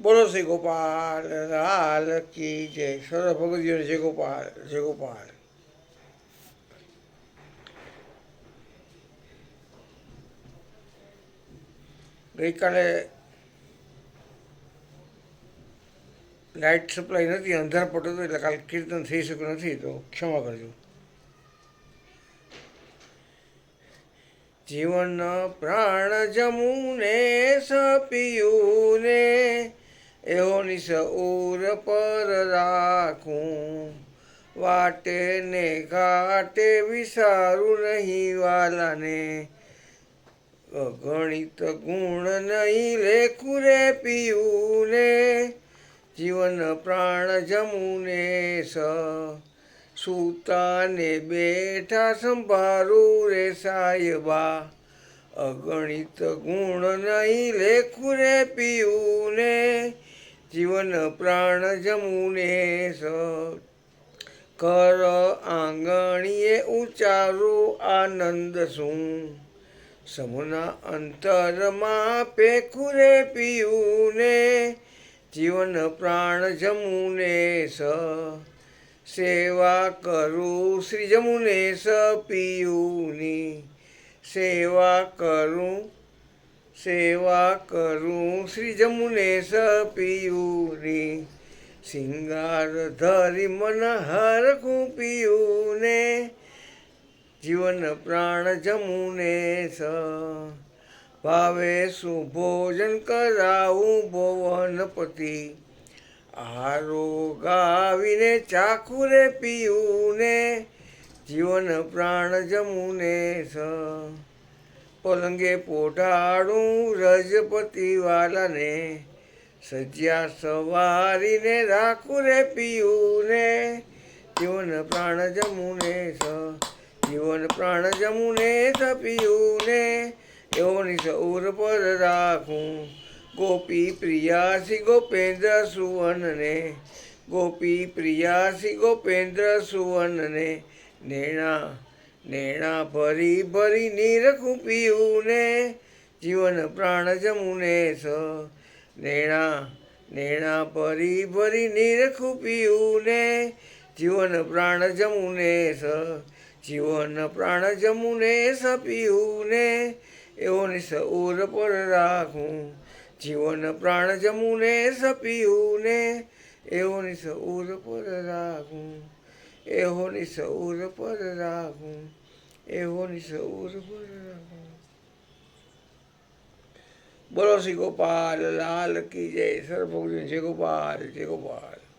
બોલો શ્રી ગોપાલ, લાલ કી જય. સર્વ ભગવદીઓને જય ગોપાલ જય ગોપાલ. ગઈકાલે લાઇટ સપ્લાય નથી, અંધાર પડતો એટલે કાલે કીર્તન થઈ શક્યું નથી, તો ક્ષમા કરજો. જીવન પ્રાણ જમુને સપિયુને એવો સૌર પર રાખું. વાટે ને ઘાટે વિસારું નહીં વાલાને. ગણિત ગુણ નહીં લેખું રે ને જીવન પ્રાણ જમુને સ. સૂતાને બેઠા સંભારું રે સાયબા. અગણિત ગુણ નહીં લેખું રે પીયુને જીવન પ્રાણ જમુને સ. કર આંગણીએ ઉચારો આનંદ શું સમુના અંતરમાં પેખુરે પીયુને જીવન પ્રાણ જમુને સ. સેવા કરું શ્રી જમુને સ પીયુની. સેવા કરું સેવા કરું શ્રી જમુને સ પિયુની સિંગાર ધરી મન હરખું પિયુને જીવન પ્રાણ જમુને સ. ભાવે શું ભોજન કરાવું ભુવનપતિ. આરો ગાવીને ચાખુરે પીયુને. જીવન પ્રાણ જમુને સ. પલંગે પોઢાડું રજપતિ વાલાને સજ્યા સવારીને રાખું રે પીયુને, જીવન પ્રાણ જમુને સ, જીવન પ્રાણ જમુને સ પીયુને, એઓની સૌર પર રાખું. ગોપી પ્રિયા શ્રી ગોપેન્દ્ર સુવનને ગોપી પ્રિયા શ્રી ગોપેન્દ્ર સુવનને નેણા નેણા ભરી ભરી નીરખું પીયુને જીવન પ્રાણ જમુને સ. નેણા નેણા ભરી ભરી નીરખું પીયુને જીવન પ્રાણ જમુને સ. જીવન પ્રાણ જમુને સ પીયુને એવો નિસ ઉર પર રાખું. જીવન પ્રાણ જમુને સ પીયુને એવો નિસ ઉર પર રાખું. એવો નિસ ઉર પર રાખું એવો નિસ ઉર પર રાખું બોલો શ્રી ગોપાલ લાલ કી જય સર્વભોગ જય ગોપાલ જય ગોપાલ